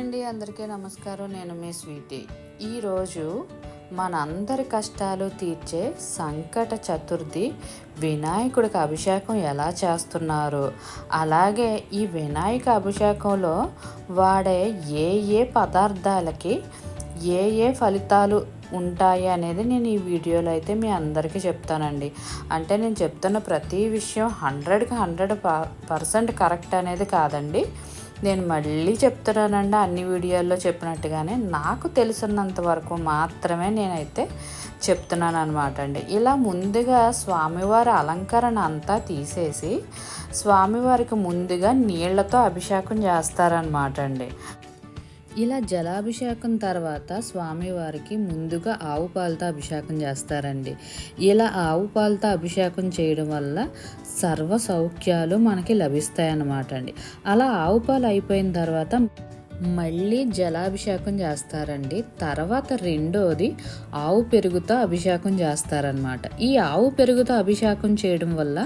అండి అందరికీ నమస్కారం. నేను మీ స్వీటీ. ఈరోజు మనందరి కష్టాలు తీర్చే సంకట చతుర్థి వినాయకుడికి అభిషేకం ఎలా చేస్తున్నారు? అలాగే ఈ వినాయక అభిషేకంలో వాడే ఏ ఏ పదార్థాలకి ఏ ఏ ఫలితాలు ఉంటాయి అనేది నేను ఈ వీడియోలో అయితే మీ అందరికీ చెప్తానండి. అంటే నేను చెప్తున్న ప్రతి విషయం హండ్రెడ్కి హండ్రెడ్ పర్సెంట్ కరెక్ట్ అనేది కాదండి. నేను మళ్ళీ చెప్తున్నానండి అన్ని వీడియోల్లో చెప్పినట్టుగానే నాకు తెలిసినంత వరకు మాత్రమే నేనైతే చెప్తున్నాను అనమాట అండి. ఇలా ముందుగా స్వామివారి అలంకరణ అంతా తీసేసి స్వామివారికి ముందుగా నీళ్ళతో అభిషేకం చేస్తారనమాట అండి. ఇలా జలాభిషేకం తర్వాత స్వామివారికి ముందుగా ఆవు పాలతో అభిషేకం చేస్తారండి. ఇలా ఆవు పాలతో అభిషేకం చేయడం వల్ల సర్వ సౌఖ్యాలు మనకి లభిస్తాయి అన్నమాట అండి. అలా ఆవు పాలు అయిపోయిన తర్వాత మళ్ళీ జలాభిషేకం చేస్తారండి. తర్వాత రెండోది ఆవు పెరుగుతో అభిషేకం చేస్తారనమాట ఈ ఆవు పెరుగుతో అభిషేకం చేయడం వల్ల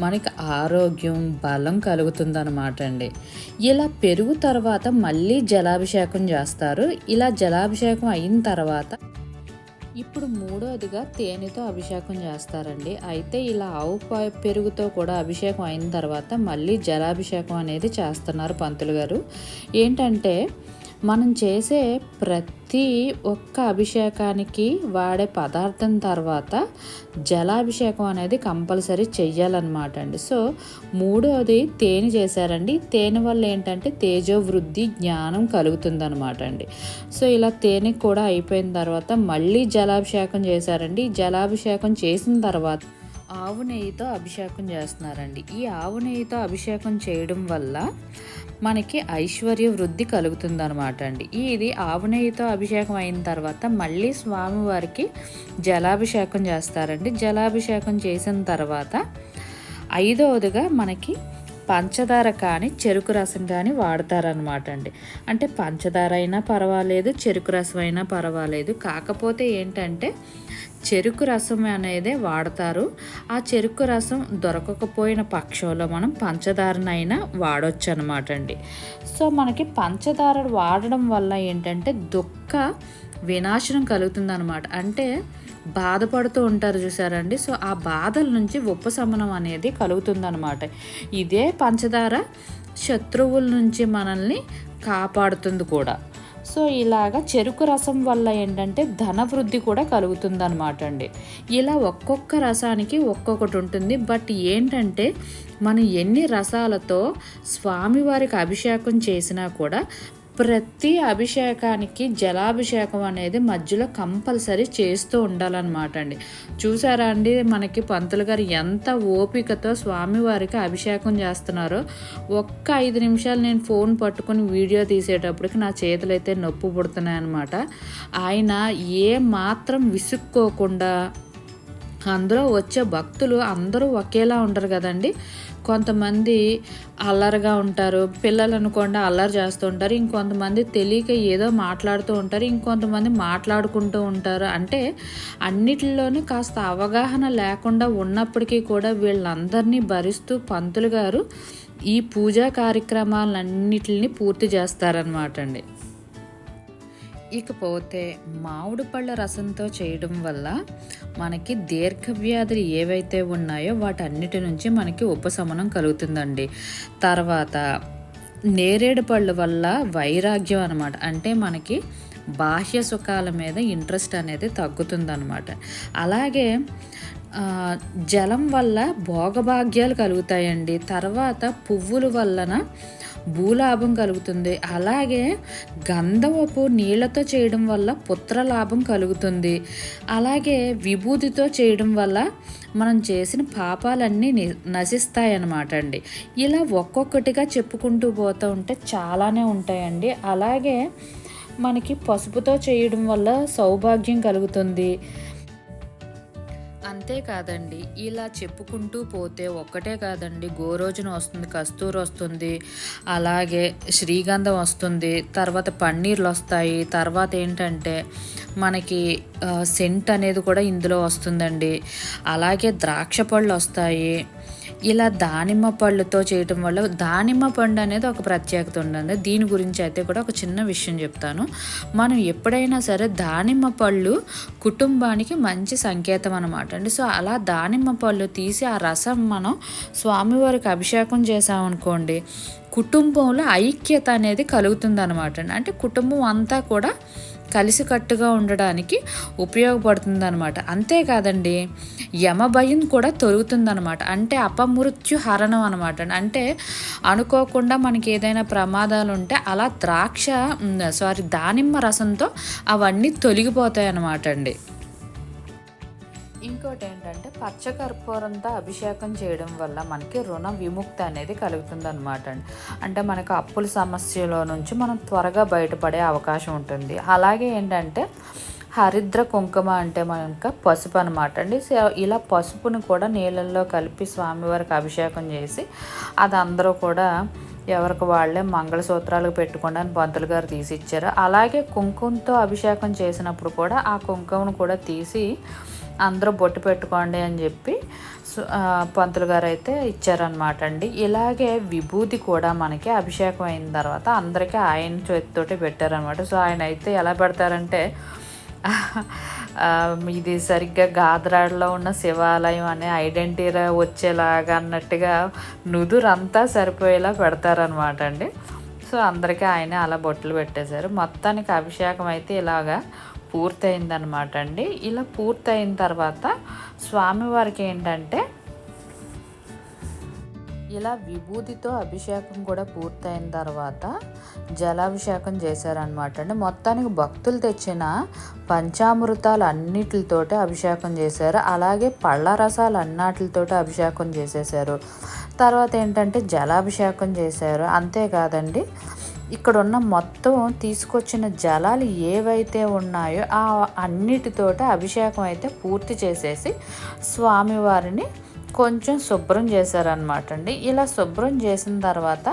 మనకి ఆరోగ్యం బలం కలుగుతుందన్నమాట అండి. ఇలా పెరుగు తర్వాత మళ్ళీ జలాభిషేకం చేస్తారు. ఇలా జలాభిషేకం అయిన తర్వాత ఇప్పుడు మూడోదిగా తేనెతో అభిషేకం చేస్తారండి. అయితే ఇలా ఆవు పెరుగుతో కూడా అభిషేకం అయిన తర్వాత మళ్ళీ జలాభిషేకం అనేది చేస్తున్నారు పంతులు గారు. ఏంటంటే మనం చేసే ప్రతి ఒక్క అభిషేకానికి వాడే పదార్థం తర్వాత జలాభిషేకం అనేది కంపల్సరీ చెయ్యాలన్నమాట అండి. సో మూడోది తేనె చేశారండి. తేనె వల్ల ఏంటంటే తేజో వృద్ధి జ్ఞానం కలుగుతుందన్నమాట అండి. సో ఇలా తేనె కూడా అయిపోయిన తర్వాత మళ్ళీ జలాభిషేకం చేశారండి. జలాభిషేకం చేసిన తర్వాత ఆవు నెయ్యితో అభిషేకం చేస్తున్నారండి. ఈ ఆవు నెయ్యితో అభిషేకం చేయడం వల్ల మనకి ఐశ్వర్య వృద్ధి కలుగుతుందనమాట అండి. ఇది ఆవు నెయ్యితో అభిషేకం అయిన తర్వాత మళ్ళీ స్వామివారికి జలాభిషేకం చేస్తారండి. జలాభిషేకం చేసిన తర్వాత ఐదవదిగా మనకి పంచదార కానీ చెరుకు రసం కానీ వాడతారనమాట అండి. అంటే పంచదార అయినా పర్వాలేదు చెరుకు రసం అయినా పర్వాలేదు. కాకపోతే ఏంటంటే చెరుకు రసం అనేది వాడతారు. ఆ చెరుకు రసం దొరకకపోయిన పక్షంలో మనం పంచదారనైనా వాడవచ్చు అనమాట అండి సో మనకి పంచదార వాడడం వల్ల ఏంటంటే దుఃఖ వినాశనం కలుగుతుందనమాట. అంటే బాధపడుతూ ఉంటారు చూసారండి. సో ఆ బాధల నుంచి ఉపశమనం అనేది కలుగుతుందనమాట. ఇదే పంచదార శత్రువుల నుంచి మనల్ని కాపాడుతుంది కూడా. సో ఇలాగ చెరుకు రసం వల్ల ఏంటంటే ధన వృద్ధి కూడా కలుగుతుందన్నమాట అండి. ఇలా ఒక్కొక్క రసానికి ఒక్కొక్కటి ఉంటుంది. బట్ ఏంటంటే మనం ఎన్ని రసాలతో స్వామివారికి అభిషేకం చేసినా కూడా ప్రతి అభిషేకానికి జలాభిషేకం అనేది మధ్యలో కంపల్సరీ చేస్తూ ఉండాలన్నమాట అండి. చూసారా అండి మనకి పంతులు గారు ఎంత ఓపికతో స్వామివారికి అభిషేకం చేస్తున్నారో. ఒక్క ఐదు నిమిషాలు నేను ఫోన్ పట్టుకుని వీడియో తీసేటప్పటికి నా చేతులు అయితే నొప్పి పుడుతున్నాయి అనమాట ఆయన ఏ మాత్రం విసుక్కోకుండా అందులో వచ్చే భక్తులు అందరూ ఒకేలా ఉండరు కదండి. కొంతమంది అల్లరిగా ఉంటారు. పిల్లలు అనుకోండి అల్లరి చేస్తూ ఉంటారు. ఇంకొంతమంది తెలియక ఏదో మాట్లాడుతూ ఉంటారు. ఇంకొంతమంది మాట్లాడుకుంటూ ఉంటారు. అంటే అన్నిటిలోనూ కాస్త అవగాహన లేకుండా ఉన్నప్పటికీ కూడా వీళ్ళందరినీ భరిస్తూ పంతులు గారు ఈ పూజా కార్యక్రమాలన్నిటిని పూర్తి చేస్తారనమాట అండి. ఇకపోతే మామిడి పళ్ళ రసంతో చేయడం వల్ల మనకి దీర్ఘవ్యాధులు ఏవైతే ఉన్నాయో వాటన్నిటి నుంచి మనకి ఉపశమనం కలుగుతుందండి. తర్వాత నేరేడు పళ్ళు వల్ల వైరాగ్యం అనమాట అంటే మనకి బాహ్య సుఖాల మీద ఇంట్రెస్ట్ అనేది తగ్గుతుందనమాట అలాగే జలం వల్ల భోగభాగ్యాలు కలుగుతాయండి. తర్వాత పువ్వుల వలన భూలాభం కలుగుతుంది. అలాగే గంధవపు నీళ్ళతో చేయడం వల్ల పుత్రలాభం కలుగుతుంది. అలాగే విభూతితో చేయడం వల్ల మనం చేసిన పాపాలన్నీ నశిస్తాయన్నమాట అండి. ఇలా ఒక్కొక్కటిగా చెప్పుకుంటూ పోతూ ఉంటే చాలానే ఉంటాయండి. అలాగే మనకి పసుపుతో చేయడం వల్ల సౌభాగ్యం కలుగుతుంది. అంతేకాదండి ఇలా చెప్పుకుంటూ పోతే ఒక్కటే కాదండి. గోరోజున వస్తుంది కస్తూరు వస్తుంది అలాగే శ్రీగంధం వస్తుంది తర్వాత పన్నీర్లు వస్తాయి తర్వాత ఏంటంటే మనకి సెంట్ అనేది కూడా ఇందులో వస్తుందండి. అలాగే ద్రాక్ష పళ్ళు వస్తాయి ఇలా దానిమ్మ పళ్ళుతో చేయటం వల్ల దానిమ్మ పండు అనేది ఒక ప్రత్యేకత ఉంటుంది దీని గురించి అయితే కూడా ఒక చిన్న విషయం చెప్తాను. మనం ఎప్పుడైనా సరే దానిమ్మ పళ్ళు కుటుంబానికి మంచి సంకేతం అనమాట అండి. సో అలా దానిమ్మ పళ్ళు తీసి ఆ రసం మనం స్వామివారికి అభిషేకం చేసామనుకోండి కుటుంబంలో ఐక్యత అనేది కలుగుతుంది అనమాట అంటే కుటుంబం అంతా కూడా కలిసికట్టుగా ఉండడానికి ఉపయోగపడుతుంది అనమాట అంతేకాదండి యమభయం కూడా తొలుగుతుందనమాట అంటే అపమృత్యు హరణం అనమాట అంటే అనుకోకుండా మనకి ఏదైనా ప్రమాదాలు ఉంటే అలా ద్రాక్ష సారీ దానిమ్మ రసంతో అవన్నీ తొలగిపోతాయి అన్నమాట అండి. ఇంకోటి ఏంటంటే పచ్చకర్పూరంతో అభిషేకం చేయడం వల్ల మనకి రుణ విముక్తి అనేది కలుగుతుంది అనమాట అండి. అంటే మనకు అప్పుల సమస్యలో నుంచి మనం త్వరగా బయటపడే అవకాశం ఉంటుంది. అలాగే ఏంటంటే హరిద్ర కుంకుమ అంటే మనక పసుపు అనమాట అండి. సో ఇలా పసుపుని కూడా నీళ్ళల్లో కలిపి స్వామివారికి అభిషేకం చేసి అది అందరూ కూడా ఎవరికి వాళ్ళే మంగళసూత్రాలకు పెట్టుకోండి పంతులు గారు తీసి ఇచ్చారు అలాగే కుంకుమతో అభిషేకం చేసినప్పుడు కూడా ఆ కుంకుమను కూడా తీసి అందరూ బొట్టు పెట్టుకోండి అని చెప్పి పంతులు గారు అయితే ఇచ్చారనమాట అండి. ఇలాగే విభూతి కూడా మనకి అభిషేకం అయిన తర్వాత అందరికీ ఆయన చేతితోటి పెట్టారనమాట సో ఆయన అయితే ఎలా పెడతారంటే ఇది సరిగ్గా గాదరాడలో ఉన్న శివాలయం అనే ఐడెంటిటీ వచ్చేలాగా అన్నట్టుగా నుదురంతా సరిపోయేలా పెడతారనమాట అండి. సో అందరికీ ఆయన అలా బొట్లు పెట్టేశారు. మొత్తానికి అభిషేకం అయితే ఇలాగా పూర్తయిందనమాట అండి. ఇలా పూర్తయిన తర్వాత స్వామివారికి ఏంటంటే ఇలా విభూతితో అభిషేకం కూడా పూర్తయిన తర్వాత జలాభిషేకం చేశారనమాట అండి. మొత్తానికి భక్తులు తెచ్చిన పంచామృతాలు అన్నిటితోటి అభిషేకం చేశారు. అలాగే పళ్ళ రసాలు అన్నిటితోటి అభిషేకం చేసేసారు తర్వాత ఏంటంటే జలాభిషేకం చేశారు. అంతేకాదండి ఇక్కడ ఉన్న మొత్తం తీసుకొచ్చిన జలాలు ఏవైతే ఉన్నాయో ఆ అన్నిటితోట అభిషేకం అయితే పూర్తి చేసేసి స్వామివారిని కొంచెం శుభ్రం చేశారనమాట అండి. ఇలా శుభ్రం చేసిన తర్వాత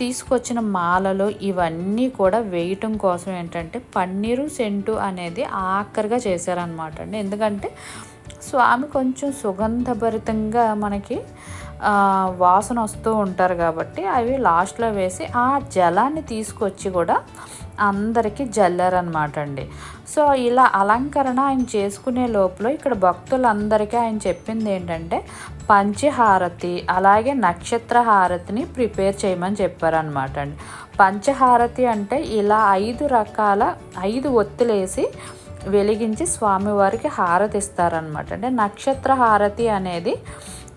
తీసుకొచ్చిన మాలలు ఇవన్నీ కూడా వేయటం కోసం ఏంటంటే పన్నీరు సెంటు అనేది ఆఖరిగా చేశారనమాట అండి. ఎందుకంటే స్వామి కొంచెం సుగంధభరితంగా మనకి వాసన వస్తూ ఉంటారు కాబట్టి అవి లాస్ట్లో వేసి ఆ జలాన్ని తీసుకొచ్చి కూడా అందరికీ జల్లారనమాట అండి. సో ఇలా అలంకరణ ఆయన చేసుకునే లోపల ఇక్కడ భక్తులందరికీ ఆయన చెప్పింది ఏంటంటే పంచహారతి అలాగే నక్షత్ర హారతిని ప్రిపేర్ చేయమని చెప్పారనమాట అండి. పంచహారతి అంటే ఇలా ఐదు రకాల ఐదు ఒత్తులేసి వెలిగించి స్వామివారికి హారతి ఇస్తారనమాట అంటే నక్షత్ర హారతి అనేది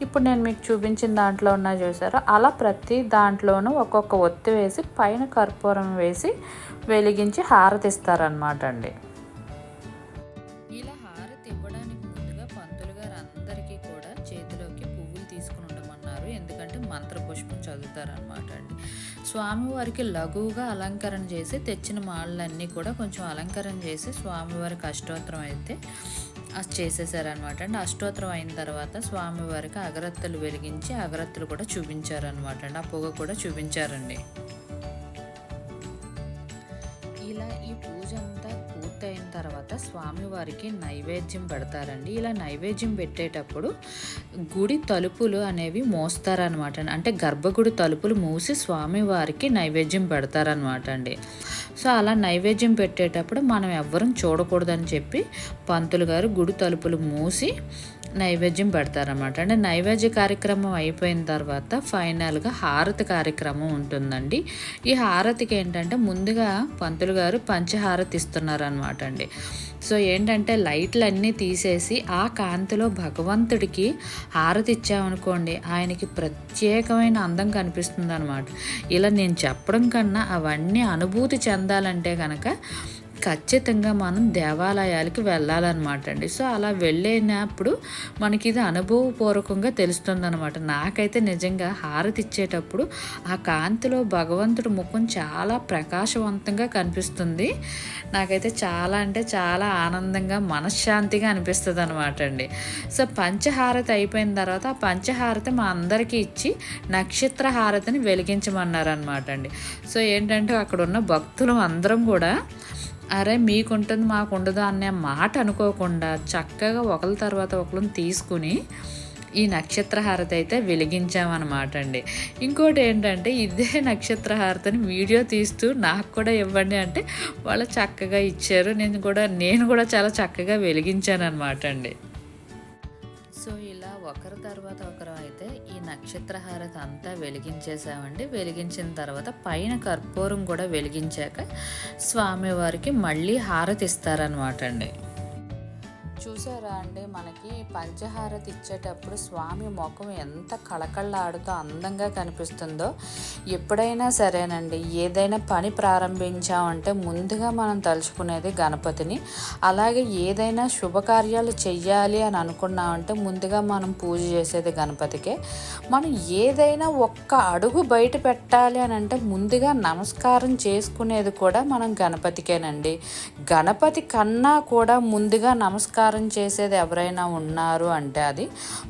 ఇప్పుడు నేను మీకు చూపించిన దాంట్లో ఉన్న చూసారా? అలా ప్రతి దాంట్లోనూ ఒక్కొక్క ఒత్తి వేసి పైన కర్పూరం వేసి వెలిగించి హారతిస్తారనమాట అండి. ఇలా హారతి ఇవ్వడానికి ముందుగా పంతులు గారు అందరికీ కూడా చేతిలోకి పువ్వులు తీసుకుని ఉండమన్నారు. ఎందుకంటే మంత్రపుష్పం చదువుతారనమాట అండి. స్వామివారికి లఘువుగా అలంకరణ చేసి తెచ్చిన మాళ్ళన్నీ కూడా కొంచెం అలంకరణ చేసి స్వామివారికి అష్టోత్తరం అయితే చేసేసారనమాట అండి అష్టోత్తరం అయిన తర్వాత స్వామివారికి అగరత్తులు వెలిగించి అగరత్తులు కూడా చూపించారనమాట అండి ఆ పొగ కూడా చూపించారండి. ఇలా ఈ పూజ పూర్తి పూర్తయిన తర్వాత స్వామివారికి నైవేద్యం పెడతారండి. ఇలా నైవేద్యం పెట్టేటప్పుడు గుడి తలుపులు అనేవి మోస్తారనమాట అంటే గర్భగుడి తలుపులు మూసి స్వామివారికి నైవేద్యం పెడతారనమాట అండి సో అలా నైవేద్యం పెట్టేటప్పుడు మనం ఎవ్వరం చూడకూడదని చెప్పి పంతులు గారు గుడి తలుపులు మూసి నైవేద్యం పెడతారనమాట అంటే నైవేద్య కార్యక్రమం అయిపోయిన తర్వాత ఫైనల్గా హారతి కార్యక్రమం ఉంటుందండి. ఈ హారతికి ఏంటంటే ముందుగా పంతులు గారు పంచహారతి ఇస్తున్నారనమాట అండి. సో ఏంటంటే లైట్లు అన్నీ తీసేసి ఆ కాంతిలో భగవంతుడికి హారతి ఇచ్చామనుకోండి ఆయనకి ప్రత్యేకమైన అందం కనిపిస్తుంది అనమాట ఇలా నేను చెప్పడం కన్నా అవన్నీ అనుభూతి చెందాలంటే కనుక ఖచ్చితంగా మనం దేవాలయాలకి వెళ్ళాలన్నమాట అండి సో అలా వెళ్ళినప్పుడు మనకి ఇది అనుభవపూర్వకంగా తెలుస్తుంది అనమాట నాకైతే నిజంగా హారతి ఇచ్చేటప్పుడు ఆ కాంతిలో భగవంతుడు ముఖం చాలా ప్రకాశవంతంగా కనిపిస్తుంది. నాకైతే చాలా అంటే చాలా ఆనందంగా మనశ్శాంతిగా అనిపిస్తుంది అనమాట అండి సో పంచహారతి అయిపోయిన తర్వాత ఆ పంచహారతి మా అందరికీ ఇచ్చి నక్షత్ర హారతిని వెలిగించమన్నారు అనమాట అండి సో ఏంటంటే అక్కడ ఉన్న భక్తులు అందరం కూడా అరే మీకుంటుంది మాకు ఉండదు అనే మాట అనుకోకుండా చక్కగా ఒకరి తర్వాత ఒకరిని తీసుకుని ఈ నక్షత్ర హారతి అయితే వెలిగించామన్నమాట అండి. ఇంకోటి ఏంటంటే ఇదే నక్షత్ర హారతిని వీడియో తీస్తూ నాకు కూడా ఇవ్వండి అంటే వాళ్ళు చక్కగా ఇచ్చారు. నేను కూడా నేను కూడా చాలా చక్కగా వెలిగించాను అనమాట అండి. సో ఇలా ఒకరి తర్వాత ఒకరు అయితే ఈ నక్షత్ర హారతి అంతా వెలిగించేసామండి వెలిగించిన తర్వాత పైన కర్పూరం కూడా వెలిగించాక స్వామివారికి మళ్ళీ హారతి ఇస్తారనమాట అండి. చూసారా అండి? మనకి పంచహారతి ఇచ్చేటప్పుడు స్వామి ముఖం ఎంత కళకళలాడుతూ అందంగా కనిపిస్తుందో. ఎప్పుడైనా సరేనండి. ఏదైనా పని ప్రారంభించామంటే ముందుగా మనం తలుచుకునేది గణపతిని. అలాగే ఏదైనా శుభకార్యాలు చెయ్యాలి అని అనుకున్నామంటే ముందుగా మనం పూజ చేసేది గణపతికే. మనం ఏదైనా ఒక్క అడుగు బయట పెట్టాలి అని అంటే ముందుగా నమస్కారం చేసుకునేది కూడా మనం గణపతికేనండి. గణపతి కన్నా కూడా ముందుగా నమస్కారం నమస్కారం చేసేది ఎవరైనా ఉన్నారు అంటే అది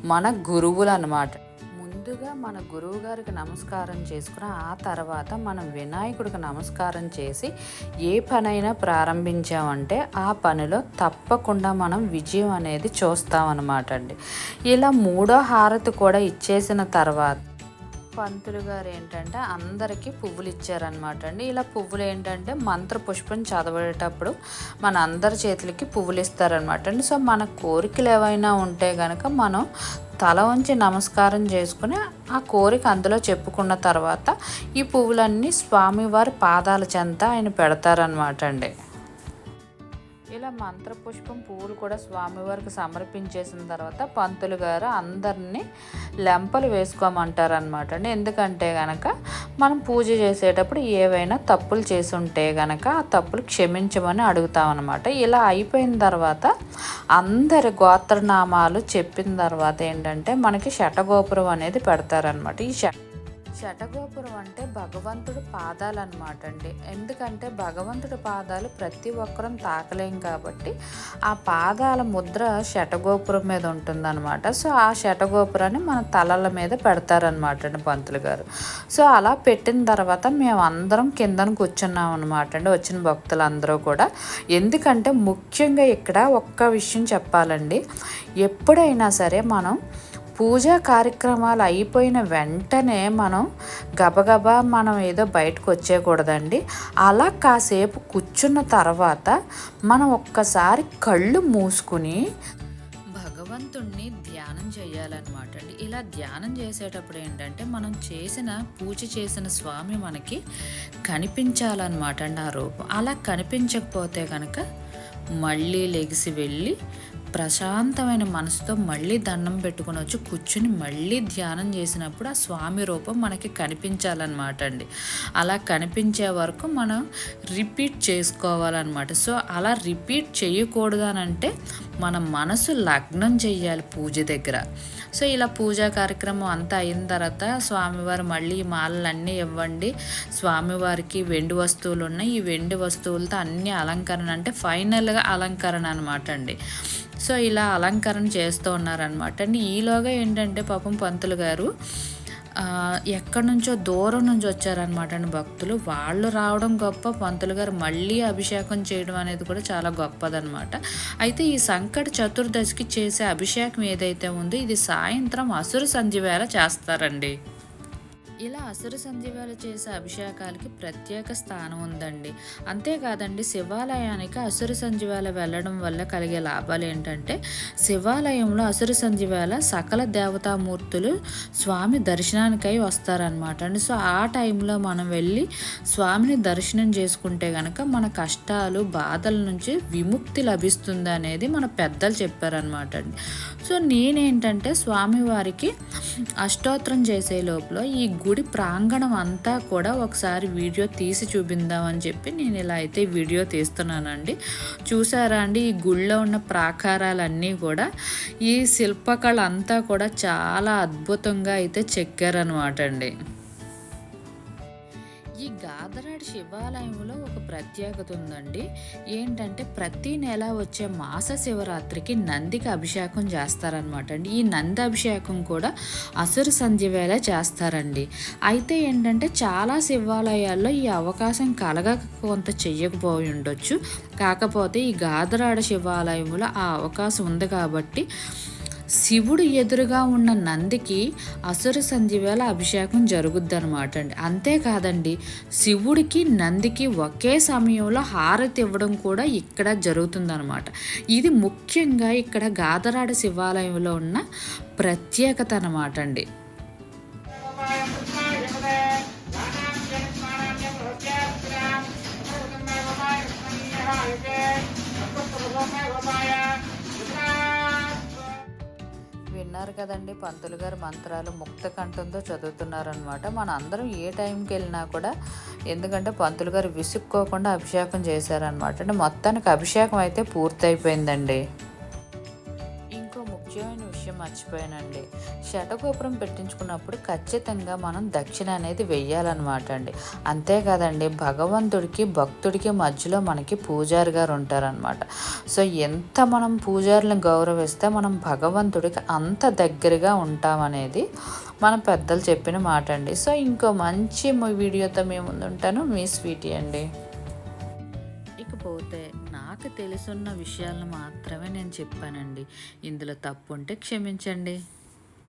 మన గురువులు అనమాట ముందుగా మన గురువు గారికి నమస్కారం చేసుకుని ఆ తర్వాత మనం వినాయకుడికి నమస్కారం చేసి ఏ పనైనా ప్రారంభించామంటే ఆ పనిలో తప్పకుండా మనం విజయం అనేది చూస్తామన్నమాట అండి. ఇలా మూడో హారతి కూడా ఇచ్చేసిన తర్వాత పంతులు గారు ఏంటంటే అందరికీ పువ్వులు ఇచ్చారనమాట అండి. ఇలా పువ్వులు ఏంటంటే మంత్ర పుష్పం చదవేటప్పుడు మన అందరి చేతులకి పువ్వులు ఇస్తారనమాట అండి. సో మన కోరికలు ఏవైనా ఉంటే కనుక మనం తల ఉంచి నమస్కారం చేసుకుని ఆ కోరిక అందులో చెప్పుకున్న తర్వాత ఈ పువ్వులన్నీ స్వామివారి పాదాల చెంత ఆయన పెడతారనమాట అండి. ఇలా మంత్రపుష్పం పువ్వులు కూడా స్వామివారికి సమర్పించేసిన తర్వాత పంతులు గారు అందరినీ లెంపలు వేసుకోమంటారనమాట అండి. ఎందుకంటే గనక మనం పూజ చేసేటప్పుడు ఏవైనా తప్పులు చేసి ఉంటే గనక ఆ తప్పులు క్షమించమని అడుగుతామన్నమాట. ఇలా అయిపోయిన తర్వాత అందరి గోత్రనామాలు చెప్పిన తర్వాత ఏంటంటే మనకి శటగోపురం అనేది పెడతారనమాట ఈ శ శటగోపురం అంటే భగవంతుడు పాదాలు అనమాట అండి ఎందుకంటే భగవంతుడి పాదాలు ప్రతి ఒక్కరం తాకలేం కాబట్టి ఆ పాదాల ముద్ర శటగోపురం మీద ఉంటుందన్నమాట. సో ఆ శటగోపురాన్ని మన తలల మీద పెడతారనమాట అండి పంతులు గారు. సో అలా పెట్టిన తర్వాత మేము అందరం కిందన కూర్చున్నాం అనమాట అండి వచ్చిన భక్తులందరూ కూడా. ఎందుకంటే ముఖ్యంగా ఇక్కడ ఒక్క విషయం చెప్పాలండి. ఎప్పుడైనా సరే మనం పూజా కార్యక్రమాలు అయిపోయిన వెంటనే మనం గబగబా మనం ఏదో బయటకు వచ్చేయకూడదండి. అలా కాసేపు కూర్చున్న తర్వాత మనం ఒక్కసారి కళ్ళు మూసుకుని భగవంతుణ్ణి ధ్యానం చేయాలన్నమాట అండి. ఇలా ధ్యానం చేసేటప్పుడు ఏంటంటే మనం చేసిన పూజ చేసిన స్వామి మనకి కనిపించాలన్నమాట అండి ఆ రూపం. అలా కనిపించకపోతే కనుక మళ్ళీ లెగిసి వెళ్ళి ప్రశాంతమైన మనసుతో మళ్ళీ దండం పెట్టుకుని వచ్చి కూర్చుని మళ్ళీ ధ్యానం చేసినప్పుడు ఆ స్వామి రూపం మనకి కనిపించాలన్నమాట అండి. అలా కనిపించే వరకు మనం రిపీట్ చేసుకోవాలన్నమాట. సో అలా రిపీట్ చేయకూడదు అని అంటే మన మనసు లగ్నం చేయాలి పూజ దగ్గర. సో ఇలా పూజా కార్యక్రమం అంతా అయిన తర్వాత స్వామివారు మళ్ళీ మాలలన్నీ ఇవ్వండి. స్వామివారికి వెండి వస్తువులు ఉన్నాయి ఈ వెండి వస్తువులతో అన్ని అలంకరణ అంటే ఫైనల్గా అలంకరణ అనమాట అండి. సో ఇలా అలంకరణ చేస్తూ ఉన్నారనమాట అండి ఈలోగా ఏంటంటే పాపం పంతులు గారు ఎక్కడి నుంచో దూరం నుంచి వచ్చారనమాట అండి భక్తులు. వాళ్ళు రావడం గొప్ప పంతులు గారు మళ్ళీ అభిషేకం చేయడం అనేది కూడా చాలా గొప్పదనమాట అయితే ఈ సంకట చతుర్దశికి చేసే అభిషేకం ఏదైతే ఉందో ఇది సాయంత్రం అసురు సంధి వేళ చేస్తారండి. ఇలా అసుర సంధ్యవేళ చేసే అభిషేకాలకి ప్రత్యేక స్థానం ఉందండి. అంతేకాదండి శివాలయానికి అసుర సంధ్యవేళ వెళ్ళడం వల్ల కలిగే లాభాలు ఏంటంటే శివాలయంలో అసుర సంధ్యవేళ సకల దేవతామూర్తులు స్వామి దర్శనానికై వస్తారనమాట అండి. సో ఆ టైంలో మనం వెళ్ళి స్వామిని దర్శనం చేసుకుంటే కనుక మన కష్టాలు బాధల నుంచి విముక్తి లభిస్తుంది అనేది మన పెద్దలు చెప్పారనమాట అండి. సో నేనేంటంటే స్వామివారికి అష్టోత్తరం చేసే లోపల ఈ గుడి ప్రాంగణం అంతా కూడా ఒకసారి వీడియో తీసి చూపిందామని చెప్పి నేను ఇలా అయితే వీడియో తీస్తున్నానండి. చూసారా అండి? ఈ గుళ్ళో ఉన్న ప్రాకారాలన్నీ కూడా ఈ శిల్పకళ అంతా కూడా చాలా అద్భుతంగా అయితే చెక్కారనమాట అండి. ఈ గాదరాడి శివాలయంలో ఒక ప్రత్యేకత ఉందండి. ఏంటంటే ప్రతి నెల వచ్చే మాస శివరాత్రికి నందికి అభిషేకం చేస్తారనమాట అండి. ఈ నంది అభిషేకం కూడా అసురు సంధ్య వేళ చేస్తారండి. అయితే ఏంటంటే చాలా శివాలయాల్లో ఈ అవకాశం కలగక కొంత చెయ్యకపోయి ఉండొచ్చు. కాకపోతే ఈ గాదరాడ శివాలయంలో ఆ అవకాశం ఉంది కాబట్టి శివుడు ఎదురుగా ఉన్న నందికి అసుర సంధి వేళ అభిషేకం జరుగుద్ది అనమాట అండి అంతేకాదండి శివుడికి నందికి ఒకే సమయంలో హారతి ఇవ్వడం కూడా ఇక్కడ జరుగుతుందనమాట ఇది ముఖ్యంగా ఇక్కడ గాదరాడ శివాలయంలో ఉన్న ప్రత్యేకత అనమాట అండి. విన్నారు కదండి. పంతులు గారు మంత్రాలు ముక్త కంఠంతో చదువుతున్నారనమాట మన అందరం ఏ టైంకి వెళ్ళినా కూడా ఎందుకంటే పంతులు గారు విసుక్కోకుండా అభిషేకం చేశారనమాట అంటే మొత్తానికి అభిషేకం అయితే పూర్తయిపోయిందండి. మర్చిపోయానండి. శటగోపురం పెట్టించుకున్నప్పుడు ఖచ్చితంగా మనం దక్షిణ అనేది వెయ్యాలన్నమాట అండి. అంతేకాదండి భగవంతుడికి భక్తుడికి మధ్యలో మనకి పూజారి గారు ఉంటారనమాట సో ఎంత మనం పూజారులను గౌరవిస్తే మనం భగవంతుడికి అంత దగ్గరగా ఉంటామనేది మన పెద్దలు చెప్పిన మాట అండి సో ఇంకో మంచి వీడియోతో మేము ముందుంటాను. మీ స్వీటీ అండి. ఇకపోతే నాకు తెలుసున్న విషయాలను మాత్రమే నేను చెప్పానండి. ఇందులో తప్పు ఉంటే క్షమించండి.